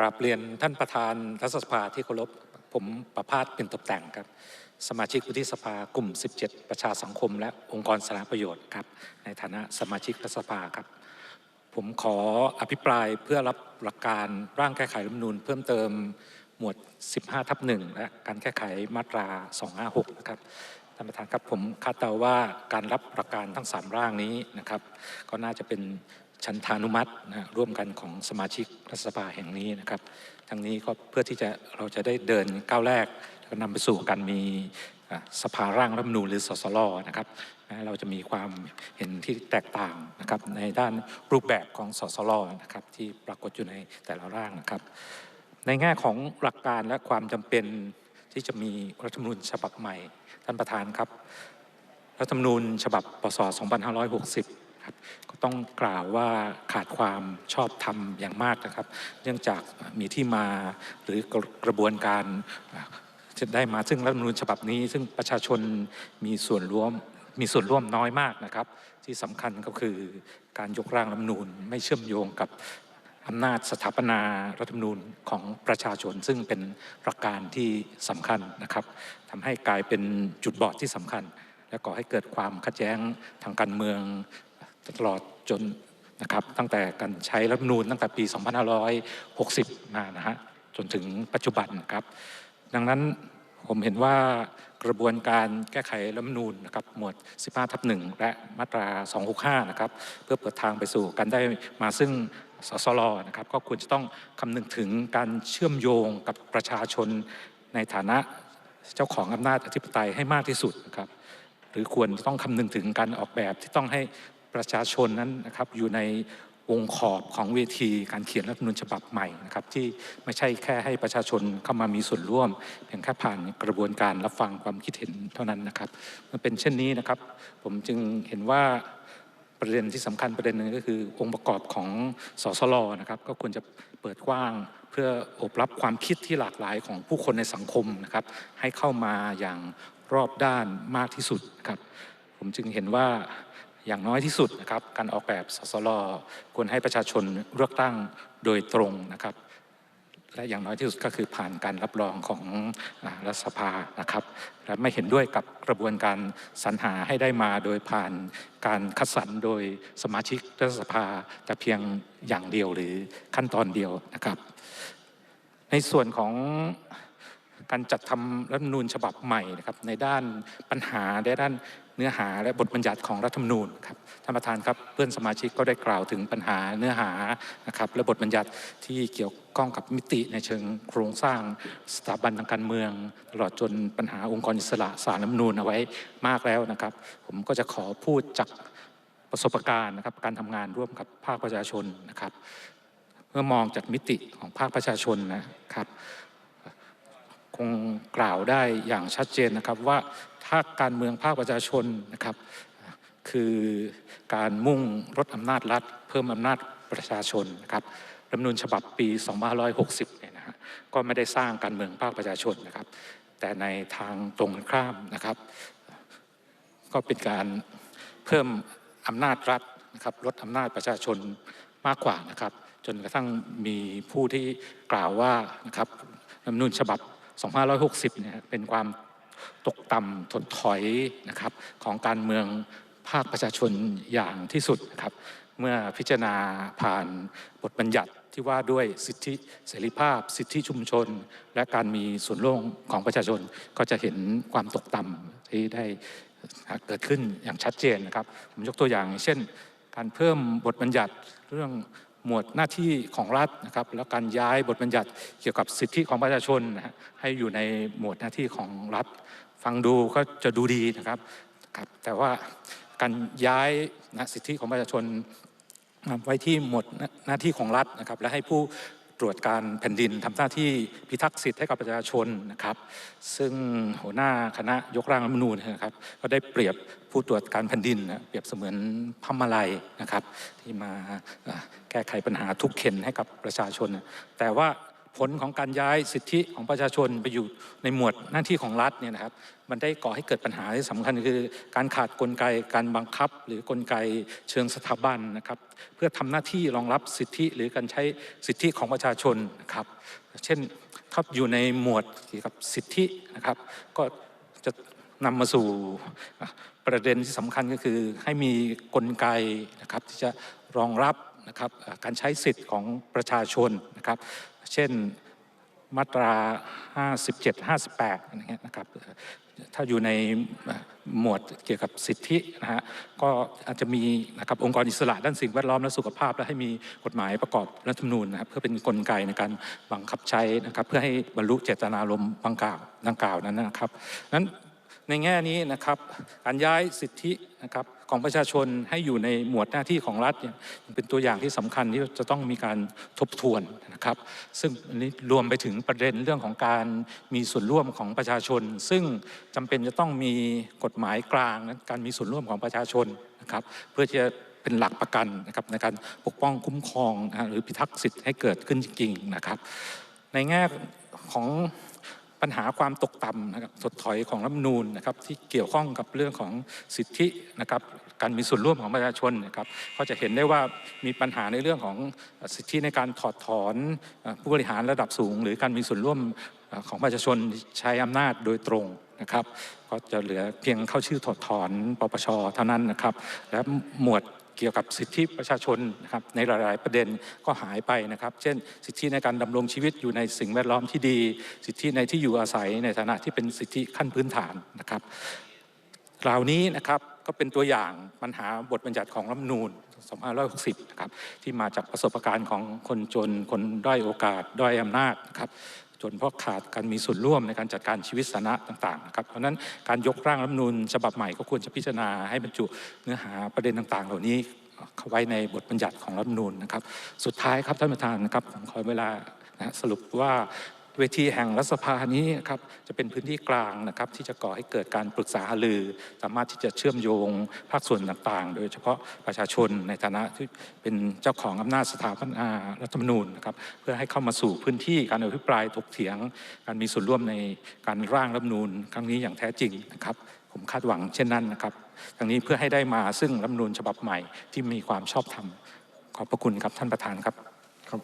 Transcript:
ราบเรียนท่านประธานรัฐสภาที่เคารพผมประพาสเป็นตกแต่งครับ สมาชิกวุฒิสภากลุ่ม 17 ประชาสังคม และองค์กรสาธารณประโยชน์ครับ ในฐานะสมาชิกรัฐสภาครับ ผมขออภิปรายเพื่อรับหลักการร่างแก้ไขรัฐมนูญเพิ่มเติมหมวด 15 ทับหนึ่งและการแก้ไขมาตรา 256 นะครับท่านประธานครับผมคาดเดาว่าการรับหลักการทั้ง 3 ร่างนี้นะครับ ก็น่าจะเป็น ฉันทานุมัตินะร่วมกันของสมาชิกรัฐสภาแห่งนี้นะครับทั้งนี้ก็เพื่อที่จะเราจะได้เดินก้าวแรกแล้วนำไปสู่การมีสภาร่างรัฐมนูญหรือสสลนะครับเราจะมีความเห็นที่แตกต่างนะครับในด้านรูปแบบของสสลนะครับที่ปรากฏอยู่ในแต่ละร่างนะครับ ในแง่ของหลักการและความจำเป็นที่จะมีรัฐธรรมนูญฉบับใหม่ ท่านประธานครับ รัฐธรรมนูญฉบับปศ2560 ครับก็ต้องกล่าวว่าขาดความชอบธรรมอย่างมากนะครับ เนื่องจากมีที่มาหรือกระบวนการอ่าจะได้มาซึ่งรัฐมนูญฉบับนี้ ซึ่งประชาชนมีส่วนร่วมมีส่วนร่วมน้อยมากนะครับ ที่สำคัญก็คือการยกร่างรัฐมนูญไม่เชื่อมโยงกับอำนาจสถาปนารัฐธรรมนูญของประชาชน ซึ่งเป็นหลักการที่สำคัญนะครับทำให้กลายเป็นจุดบอดที่สำคัญ และก่อให้เกิดความขัดแย้งทางการเมือง ตลอดจนนะครับตั้งแต่การใช้รัฐมนูญตั้งแต่ปี 2560 มานะฮะจนถึงปัจจุบันนะครับ ดังนั้นผมเห็นว่ากระบวนการแก้ไขรัฐมนูญนะครับหมวด 15 ทับ 1 และมาตรา 265 นะครับเพื่อเปิดทางไปสู่การได้มาซึ่งสสลนะครับก็ควรจะต้องคำนึงถึงการเชื่อมโยงกับประชาชนในฐานะเจ้าของอำนาจอธิปไตยให้มากที่สุดนะครับหรือควรจะต้องคำนึงถึงการออกแบบที่ต้องให้ ประชาชนนั้นนะครับอยู่ในวงขอบของเวทีการเขียนรัฐมนูญฉบับใหม่นะครับที่ไม่ใช่แค่ให้ประชาชนเข้ามามีส่วนร่วม เพียงแค่ผ่านกระบวนการรับฟังความคิดเห็นเท่านั้นนะครับมื่อเป็นเช่นนี้นะครับ ผมจึงเห็นว่าประเด็นที่สำคัญประเด็นหนึ่งก็คือ องค์ประกอบของสสลนะครับ ก็ควรจะเปิดกว้างเพื่ออบรับความคิดที่หลากหลายของผู้คนในสังคมนะครับ ให้เข้ามาอย่างรอบด้านมากที่สุดครับ ผมจึงเห็นว่า อย่างน้อยที่สุดนะครับการออกแบบสสลควรให้ประชาชนเลือกตั้งโดยตรงนะครับ และอย่างน้อยที่สุดก็คือผ่านการรับรองของรัฐสภานะครับ และไม่เห็นด้วยกับกระบวนการสรรหาให้ได้มาโดยผ่านการคัดสรรโดยสมาชิกรัฐสภาแต่เพียงอย่างเดียวหรือขั้นตอนเดียวนะครับ ในส่วนของ การจัดทำรัฐมนูญฉบับใหม่นะครับในด้านปัญหาในด้านเนื้อหาและบทบัญญัติของรัฐธรรมนูญครับท่านประธานครับเพื่อนสมาชิกก็ได้กล่าวถึงปัญหาเนื้อหานะครับและบทบัญญัติที่เกี่ยวข้องกับมิติในเชิงโครงสร้างสถาบันทางการเมือง ตลอดจนปัญหาองค์กรอิสระสารรัฐธรรมนูญเอาไว้มากแล้วนะครับ ผมก็จะขอพูดจากประสบการณ์นะครับการทำงานร่วมกับภาคประชาชนนะครับเมื่อมองจากมิติของภาคประชาชนนะครับ งกล่าวได้อย่างชัดเจนนะครับว่าถ้าการเมืองภาคประชาชนนะครับ คือการมุ่งลดอำนาจรัฐ เพิ่มอำนาจประชาชนนะครับรัฐมนูญฉบับปี 2560 เนี่ยนะฮะก็ไม่ได้สร้างการเมืองภาคประชาชนนะครับ แต่ในทางตรงข้ามนะครับ ก็เป็นการเพิ่มอำนาจรัฐนะครับลดอำนาจประชาชนมากกว่านะครับ จนกระทั่งมีผู้ที่กล่าวว่านะครับรัฐมนูญฉบับ 2560เนี่ยเป็นความตกต่ำถดถอยนะครับของการเมืองภาคประชาชนอย่างที่สุดนะครับเมื่อพิจารณาผ่านบทบัญญัติที่ว่าด้วยสิทธิเสรีภาพ สิทธิชุมชน และการมีส่วนร่วมของประชาชนก็จะเห็นความตกต่ำที่ได้เกิดขึ้นอย่างชัดเจนนะครับ ผมยกตัวอย่างเช่น การเพิ่มบทบัญญัติเรื่อง หมวดหน้าที่ของรัฐนะครับแล้วการย้ายบทบัญญัติเกี่ยวกับสิทธิของประชาชนนะฮะให้อยู่ในหมวดหน้าที่ของรัฐ ฟังดูก็จะดูดีนะครับครับ แต่ว่าการย้ายนะสิทธิของประชาชนไว้ที่หมวดหน้าที่ของรัฐนะครับ และให้ผู้ ตรวจการแผ่นดินทำหน้าที่พิทักษ์สิทธิให้กับประชาชนนะครับ ซึ่งหัวหน้าคณะยกร่างรัฐมนูญนะครับ ก็ได้เปรียบผู้ตรวจการแผ่นดินนะเปรียบเสมือนพระมาลัยนะครับ ที่มาแก้ไขปัญหาทุกเข็นให้กับประชาชน แต่ว่า ผลของการย้ายสิทธิของประชาชนไปอยู่ในหมวดหน้าที่ของรัฐเนี่ยนะครับ มันได้ก่อให้เกิดปัญหาที่สำคัญคือการขาดกลไกการบังคับ หรือกลไกเชิงสถาบันนะครับ เพื่อทำหน้าที่รองรับสิทธิหรือการใช้สิทธิของประชาชนนะครับ เช่นถ้าอยู่ในหมวดเกี่ยวกับสิทธินะครับ ก็จะนำมาสู่ประเด็นที่สำคัญก็คือให้มีกลไกนะครับที่จะรองรับนะครับการใช้สิทธิ์ของประชาชนนะครับ เช่นมาตรา 57 58อะไรเงี้ยนะครับ ถ้าอยู่ในหมวดเกี่ยวกับสิทธินะฮะ ก็อาจจะมีนะครับองค์กรอิสระด้านสิ่งแวดล้อมและสุขภาพ และให้มีกฎหมายประกอบรัฐธรรมนูญนะครับเพื่อเป็นกลไกในการบังคับใช้นะครับ เพื่อให้บรรลุเจตนารมณ์ดังกล่าวดังกล่าวนั้นนะครับนั้นในแง่นี้นะครับการย้ายสิทธินะครับ ของประชาชนให้อยู่ในหมวดหน้าที่ของรัฐเนี่ยเป็นตัวอย่างที่สำคัญที่จะต้องมีการทบทวนนะครับ ซึ่งอันนี้รวมไปถึงประเด็นเรื่องของการมีส่วนร่วมของประชาชน ซึ่งจำเป็นจะต้องมีกฎหมายกลางการมีส่วนร่วมของประชาชนนะครับ เพื่อที่จะเป็นหลักประกันนะครับในการปกป้องคุ้มครองหรือพิทักษ์สิทธิ์ให้เกิดขึ้นจริงๆนะครับ ในแง่ของ ปัญหาความตกต่ำนะครับถดถอยของรัฐมนูญนะครับที่เกี่ยวข้องกับเรื่องของสิทธินะครับการมีส่วนร่วมของประชาชนนะครับก็จะเห็นได้ว่ามีปัญหาในเรื่องของสิทธิในการถอดถอนผู้บริหารระดับสูง หรือการมีส่วนร่วมของประชาชนใช้อำนาจโดยตรงนะครับ ก็จะเหลือเพียงเข้าชื่อถอดถอนปปชเท่านั้นนะครับ และหมวด เกี่ยวกับสิทธิประชาชนนะครับในหลาย ๆ ประเด็นก็หายไปนะครับ เช่น สิทธิในการดำรงชีวิตอยู่ในสิ่งแวดล้อมที่ดี สิทธิในที่อยู่อาศัยในฐานะที่เป็นสิทธิขั้นพื้นฐานนะครับเหล่านี้นะครับก็เป็นตัวอย่างปัญหาบทบัญญัติของรัฐธรรมนูญ2560นะครับที่มาจากประสบการณ์ของคนจนคนด้อยโอกาสด้อยอำนาจนะครับ จนเพราะขาดการมีส่วนร่วมในการจัดการชีวิตสาธารณะต่างๆนะครับเพราะนั้นการยกร่างรัฐมนูลฉบับใหม่ก็ควรจะพิจารณาให้บรรจุเนื้อหาประเด็นต่าง ๆ เหล่านี้เข้าไว้ในบทบัญญัติของรัฐมนูลนะครับ สุดท้ายครับท่านประธานนะครับผมขอเวลาสรุปว่า เวทีแห่งรัฐสภานี้ครับจะเป็นพื้นที่กลางนะครับ ที่จะก่อให้เกิดการปรึกษาหารือ สามารถที่จะเชื่อมโยงภาคส่วนต่างๆ โดยเฉพาะประชาชนในฐานะที่เป็นเจ้าของอำนาจสถาปนารัฐธรรมนูญนะครับเพื่อให้เข้ามาสู่พื้นที่การอภิปรายถกเถียง การมีส่วนร่วมในการร่างรัฐธรรมนูญ ครั้งนี้อย่างแท้จริงนะครับ ผมคาดหวังเช่นนั้นนะครับทั้งนี้เพื่อให้ได้มาซึ่งรัฐธรรมนูญฉบับใหม่ที่มีความชอบธรรมขอบพระคุณครับท่านประธานครับ